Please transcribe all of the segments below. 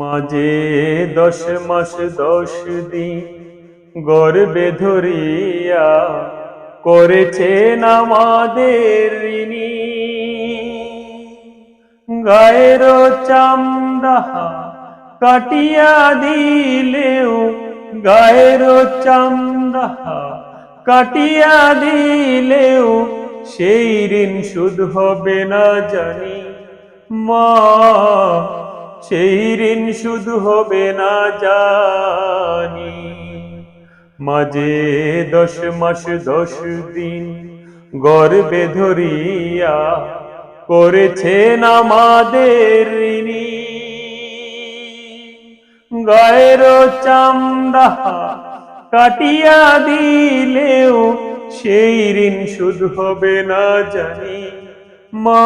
মাঝে দশ মাস, দশ দিন গর্বে ধরিয়া করেছেন আমাদের ঋণী। গায়ের চামড়া কাটিয়া দিলেও, গায়ের চামড়া কাটিয়া দিলেও সেই ঋণ সুদ হবে না জানি মা। সেই ঋণ শুধু হবে না জানি। মাঝে দশ মাস, দশ দিন গর্বে ধরিয়া করেছেন আমাদের ঋণী। গায়ের চামড়া কাটিয়া দিলেও সেই ঋণ শুধু হবে না জানি। মা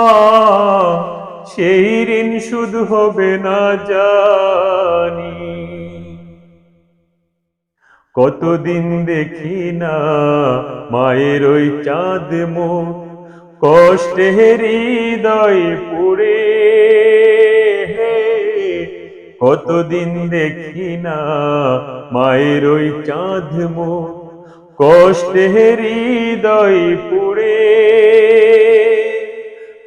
সেই ঋণ শুধু হবে না জানি। কতদিন দেখি না মায়ের ওই চাঁদ মুখ, কষ্টে হৃদয় পুড়ে কতদিন দেখি না মায়ের ওই চাঁদ মুখ, কষ্টে হৃদয় পুড়ে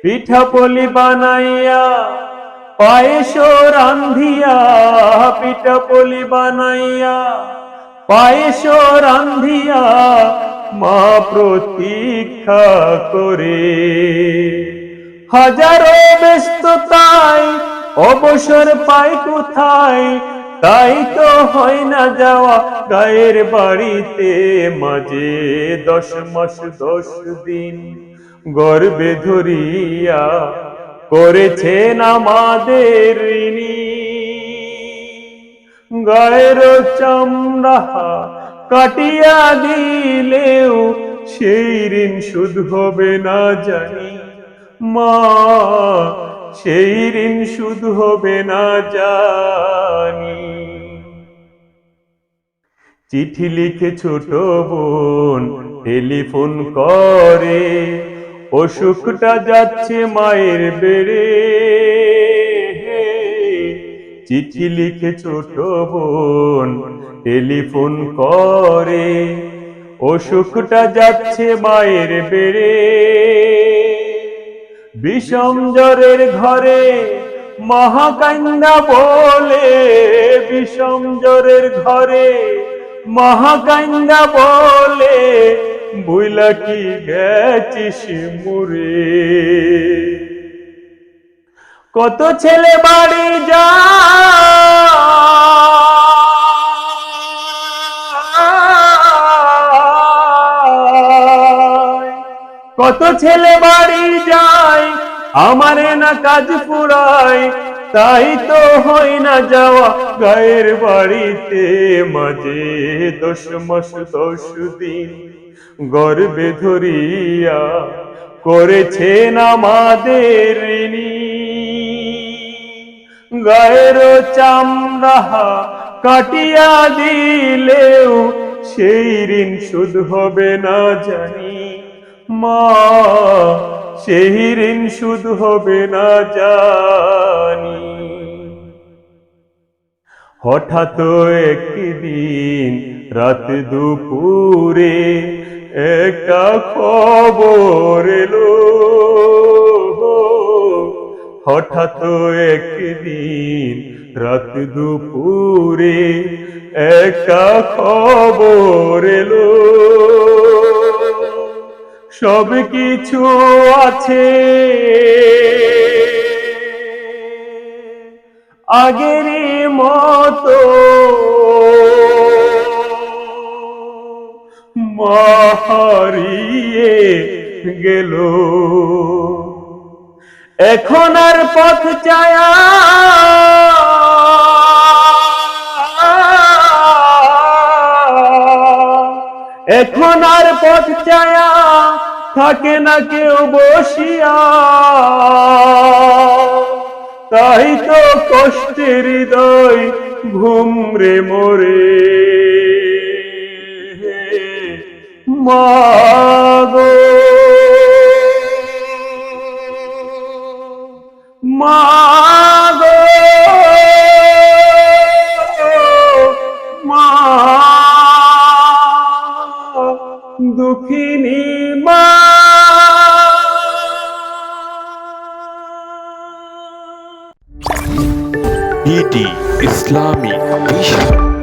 পিঠা পলি বানাইয়া পায়েস রান্ধিয়া, পিঠা পলি বানাইয়া পায়েস রান্ধিয়া, মা প্রতীক্ষা করে। হাজারো ব্যস্ততায়, অবসর পাই কোথায়? তাই তো হয় না যাওয়া, গায়ের বাড়িতে মাঝে দশ মাস, দশ দিন। গর্বে ধরিয়া করেছেন আমাদের ঋণী গায়ের চামড়া কাটিয়া দিলেও সেই ঋণ সুদ হবে না জানি। মা, সেই ঋণ সুদ হবে না জানি। চিঠি লিখে ছোট বোন টেলিফোন করে। অসুখটা যাচ্ছে মায়ের বেড়ে। চিঠি লিখে ছোট বোন টেলিফোন করে। অসুখটা যাচ্ছে মায়ের বেড়ে। বিষম জ্বরের ঘরে মহাকান্দা বলে। বিষম জ্বরের ঘরে মহাকান্দা বলে। বুইলা কি গেছিস মুরে কত ছেলে বাড়ি যা কত ছেলে বাড়ি যায়? আমারে না কাজ পুরায় তাই তো হয় না যাওয়া। গায়ের বাড়িতে মাঝে দশ মাস দশ দিন গর্বে ধরিয়া করেছেন আমাদের গায়ের চামড়া কাটিয়া দিলেও সেই ঋণ শুধু হবে না জানি। মা সেই ঋণ সুদ হবে না জানি। হঠাৎ একদিন রাত দুপুরে একটা খবর এলো। হঠাৎ একদিন রাত দুপুরে একটা খবর এলো। সব কিছু আছে। আগের মতো মাহারিয়ে গেল। এখন আর পথ চায়া এখন আর পথ চায়া থাকে না কেউ বসিয়া। তাই তো কষ্টের হৃদয় ঘুমরে মরে। মাগো মাগো মা। দুঃখিনী বিডি ইসলামিক মিশন